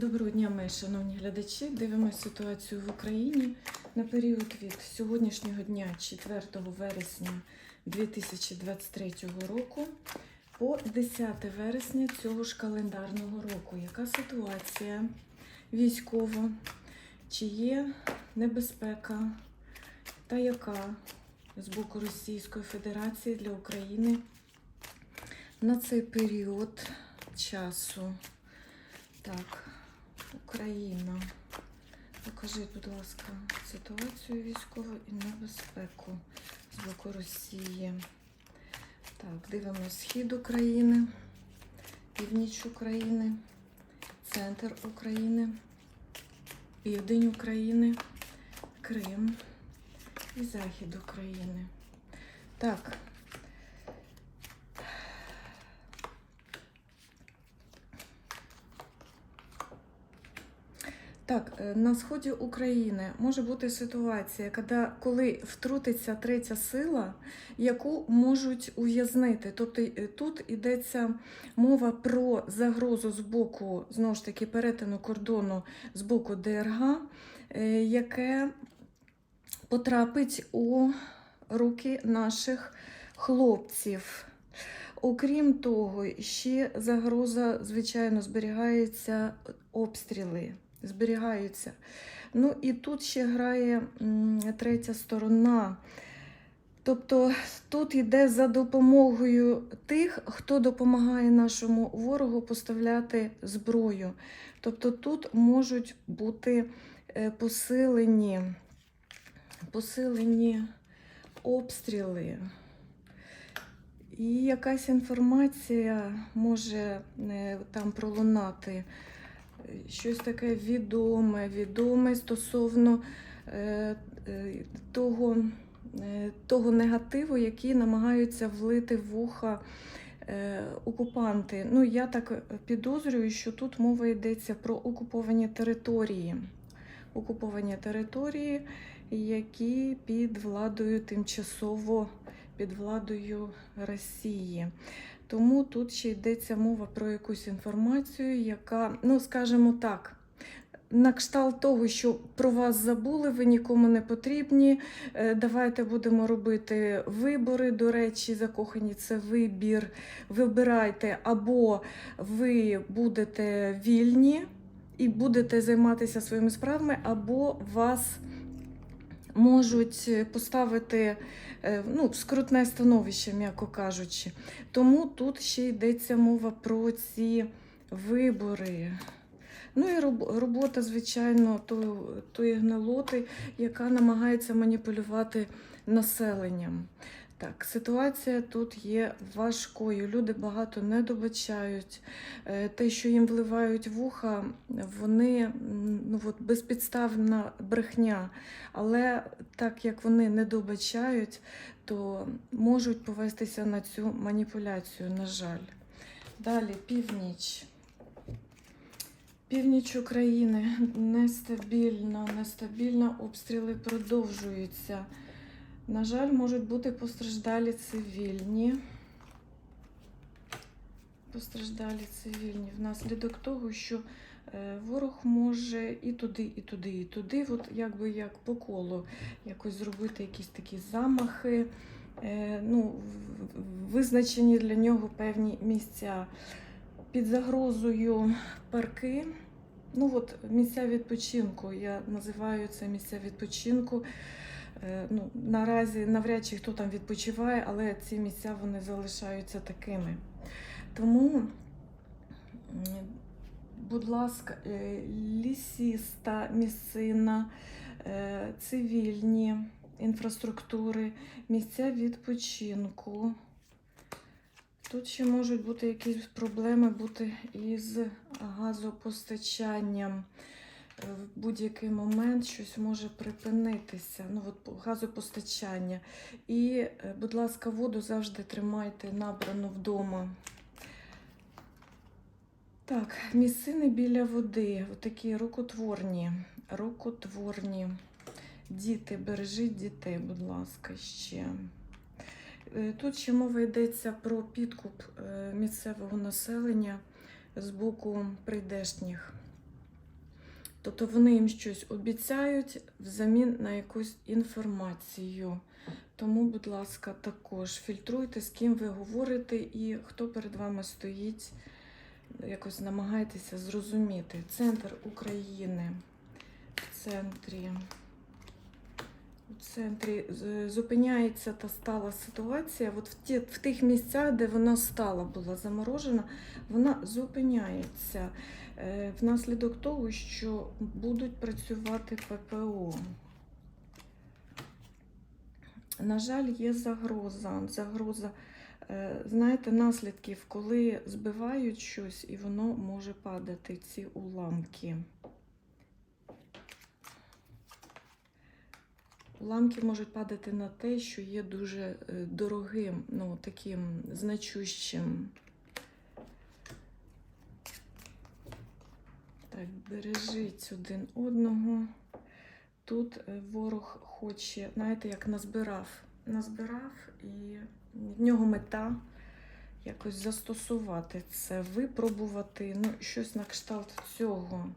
Доброго дня, мої шановні глядачі. Дивимося ситуацію в Україні на період від сьогоднішнього дня, 4 вересня 2023 року, по 10 вересня цього ж календарного року. Яка ситуація військова? Чи є небезпека та яка з боку Російської Федерації для України на цей період часу? Так, Україна. Покажіть, будь ласка, ситуацію військову і небезпеку з боку Росії. Так, дивимося схід України, північ України, центр України, південь України, Крим і захід України. Так. Так, е, на сході України може бути ситуація, коли, втрутиться третя сила, яку можуть ув'язнити. Тобто е, тут йдеться мова про загрозу з боку знову ж таки перетину кордону з боку ДРГ, е, яке потрапить у руки наших хлопців. Окрім того, ще загроза, звичайно, зберігається обстріли зберігаються. Ну і тут ще грає третя сторона. Тобто тут йде за допомогою тих, хто допомагає нашому ворогу поставляти зброю. Тобто тут можуть бути е, посилені, посилені обстріли. І якась інформація може е, там пролунати щось таке відоме, відоме стосовно е, е, того, е, того негативу, який намагаються влити в вуха окупанти. Ну, я так підозрюю, що тут мова йдеться про окуповані території. Окуповані території, які під владою тимчасово під владою Росії. Тому тут ще йдеться мова про якусь інформацію, яка, ну скажімо так, на кшталт того, що про вас забули, ви нікому не потрібні. е, Давайте будемо робити вибори. До речі, закохані це вибір. Вибирайте, або ви будете вільні і будете займатися своїми справами, або вас можуть поставити е, ну, скрутне становище, м'яко кажучи. Тому тут ще йдеться мова про ці вибори. Ну і робота, звичайно, тої гнилоти, яка намагається маніпулювати населенням. Так, ситуація тут є важкою. Люди багато не добачають. Е, Те, що їм вливають в уха, вони ну, от, безпідставна брехня. Але так як вони не добачають, то можуть повестися на цю маніпуляцію, на жаль. Далі північ. Північ України нестабільно, нестабільно обстріли продовжуються. На жаль, можуть бути постраждалі цивільні. Постраждалі цивільні внаслідок того, що е, ворог може і туди, і туди, і туди, от якби як по колу якось зробити якісь такі замахи, е, ну, визначені для нього певні місця під загрозою парки. Ну от місця відпочинку. Я називаю це місця відпочинку. Е, Ну, наразі навряд чи хто там відпочиває, але ці місця вони залишаються такими. Тому, будь ласка, е, лісіста місцина, е, цивільні інфраструктури, місця відпочинку. Тут ще можуть бути якісь проблеми бути із газопостачанням. Е, В будь-який момент щось може припинитися. Ну, от газопостачання. І, е, будь ласка, воду завжди тримайте набрану вдома. Так, місцини біля води, такі рукотворні, рукотворні. Діти, бережіть дітей, будь ласка, ще. Е, Тут ще мова йдеться про підкуп місцевого населення з боку прийдешніх. Тобто вони їм щось обіцяють взамін на якусь інформацію. Тому, будь ласка, також фільтруйте, з ким ви говорите і хто перед вами стоїть. Якось намагайтеся зрозуміти. Центр України. В центрі. У центрі зупиняється та стала ситуація. От в, ті, в тих місцях, де вона стала, була заморожена, вона зупиняється е, внаслідок того, що будуть працювати ППО. На жаль, є загроза. Загроза, е, знаєте, наслідків, коли збивають щось і воно може падати, ці уламки. Уламки можуть падати на те, що є дуже е, дорогим, ну, таким значущим. Так, бережіть один одного. Тут е, ворог хоче, знаєте, як назбирав. Назбирав і в нього мета якось застосувати це, випробувати, ну, щось на кшталт цього.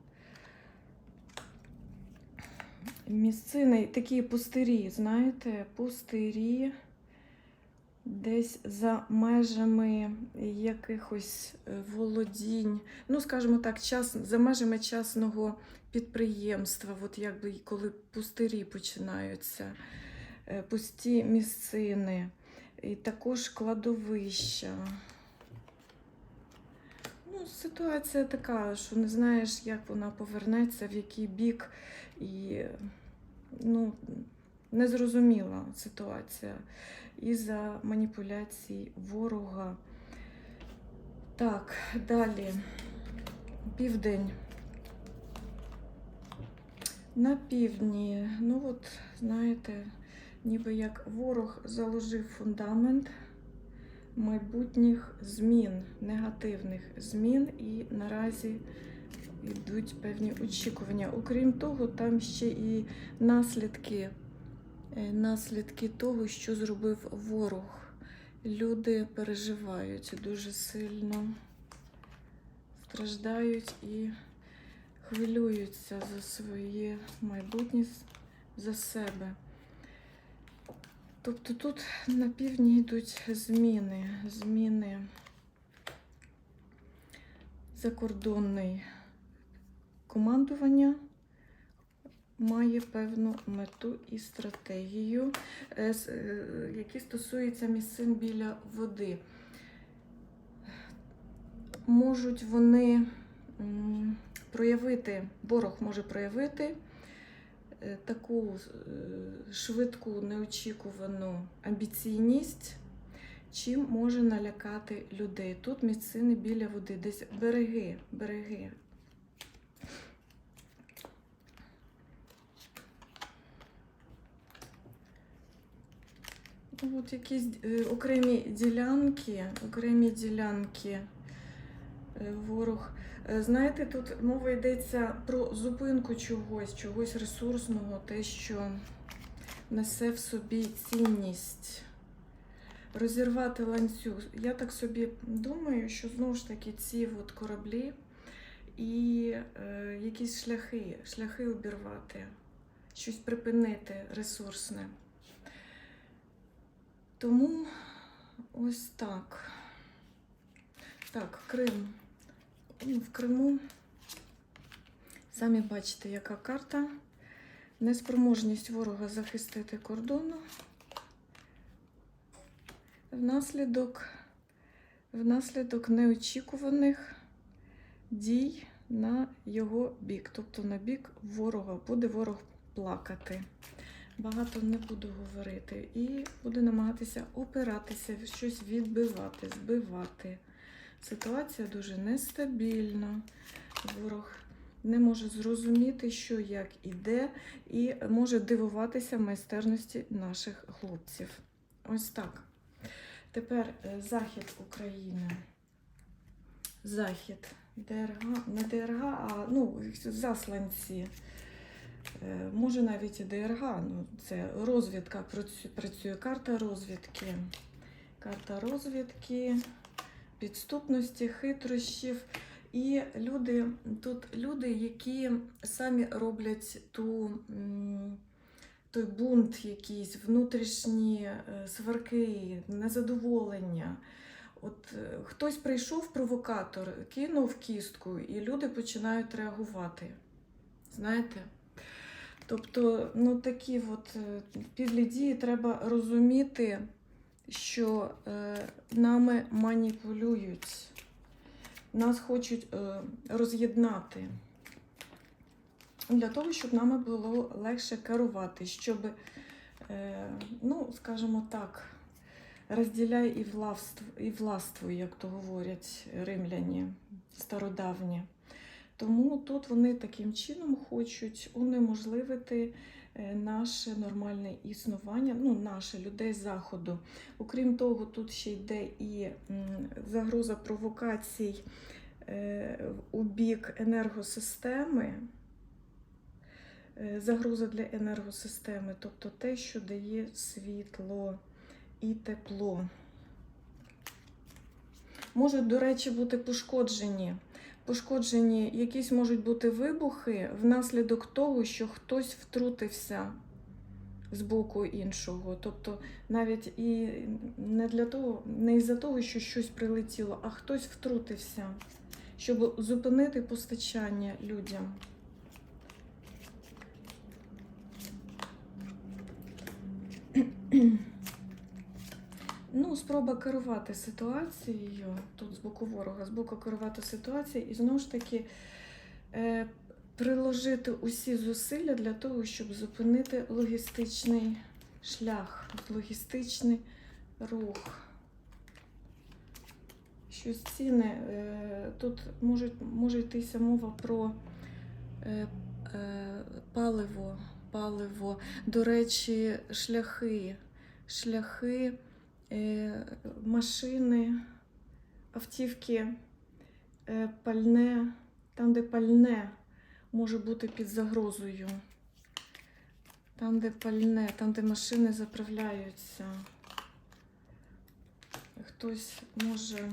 Місцини такі пустирі, знаєте, пустирі десь за межами якихось е, володінь, ну, скажімо так, час, за межами частного підприємства, от якби коли пустирі починаються, е, пусті місцини, і також кладовища. Ну, ситуація така, що не знаєш, як вона повернеться, в який бік, і ну, незрозуміла ситуація із-за маніпуляцій ворога. Так, далі. Південь. На півдні, ну от, знаєте, ніби як ворог заложив фундамент майбутніх змін, негативних змін, і наразі йдуть певні очікування. Окрім того, там ще і наслідки, е, наслідки того, що зробив ворог. Люди переживають дуже сильно, страждають і хвилюються за своє майбутнє, за себе. Тобто тут на півдні йдуть зміни, зміни закордонний командування має певну мету і стратегію, е, е, які стосуються місцин біля води. Можуть вони проявити, ворог може проявити е, таку швидку, неочікувану амбіційність, чим може налякати людей. Тут місцини біля води, десь береги, береги. От якісь е, окремі ділянки, окремі ділянки е, ворог. Е, Знаєте, тут мова йдеться про зупинку чогось, чогось ресурсного, те, що несе в собі цінність. Розірвати ланцюг. Я так собі думаю, що знову ж таки ці от кораблі і е, якісь шляхи, шляхи обірвати, щось припинити ресурсне. Тому ось так. Так, Крим. В Криму самі бачите, яка карта. Неспроможність ворога захистити кордону. Внаслідок, внаслідок неочікуваних дій на його бік, тобто на бік ворога. Буде ворог плакати. Багато не буду говорити. І буду намагатися опиратися, щось відбивати, збивати. Ситуація дуже нестабільна. Ворог не може зрозуміти, що як іде, і може дивуватися майстерності наших хлопців. Ось так. Тепер е, захід України. Захід. ДРГ, не ДРГ, а ну, засланці. Е, Може навіть і ДРГ, ну це розвідка працює, карта розвідки. Карта розвідки, підступності, хитрощів І люди, тут люди, які самі роблять ту, той бунт якийсь, внутрішні е, сварки, незадоволення. От е, хтось прийшов провокатор, кинув кістку, і люди починають реагувати. Знаєте? Тобто, ну такі от е, підлі дії треба розуміти, що е, нами маніпулюють, нас хочуть е, роз'єднати для того, щоб нами було легше керувати, щоб, е, ну, скажімо так, розділяй і властвуй, і властвуй, як то говорять римляні стародавні. Тому тут вони таким чином хочуть унеможливити е, наше нормальне існування, ну, наше людей заходу. Окрім того, тут ще йде і загроза провокацій е, у бік енергосистеми. Е, Загроза для енергосистеми, тобто те, що дає світло і тепло. Можуть, до речі, бути пошкоджені. Пошкоджені якісь можуть бути вибухи внаслідок того, що хтось втрутився з боку іншого. Тобто навіть і не для того, не із-за того, що щось прилетіло, а хтось втрутився, щоб зупинити постачання людям. Ну, спроба керувати ситуацією, тут з боку ворога, з боку керувати ситуацією, і знову ж таки е, приложити усі зусилля для того, щоб зупинити логістичний шлях, логістичний рух. Щось ціни, е, тут може, може йтися мова про е, е, паливо, паливо, до речі, шляхи, шляхи машини, автівки, е, пальне, там, де пальне може бути під загрозою. Там, де пальне, там, де машини заправляються. Хтось може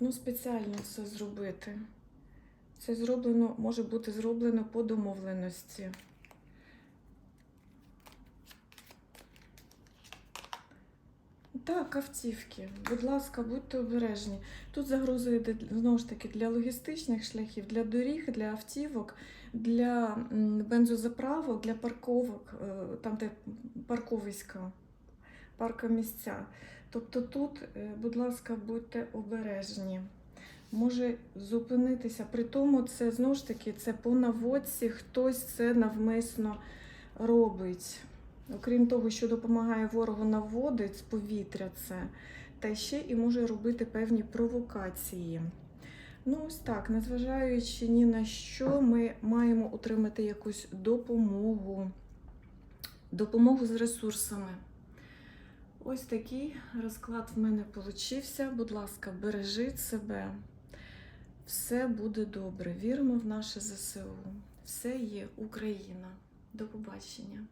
ну, спеціально це зробити. Це зроблено, може бути зроблено по домовленості. Так, автівки. Будь ласка, будьте обережні. Тут загроза йде знову ж таки для логістичних шляхів, для доріг, для автівок, для бензозаправок, для парковок, е, там, де парковиська, паркомісця. Тобто тут, е, будь ласка, будьте обережні. Може зупинитися. При тому, це знову ж таки це по наводці, хтось це навмисно робить. Окрім того, що допомагає ворогу наводить з повітря це, та ще і може робити певні провокації. Ну, ось так, незважаючи ні на що, ми маємо отримати якусь допомогу, допомогу з ресурсами. Ось такий розклад в мене получився. Будь ласка, бережіть себе. Все буде добре. Віримо в наше ЗСУ. Все є Україна. До побачення.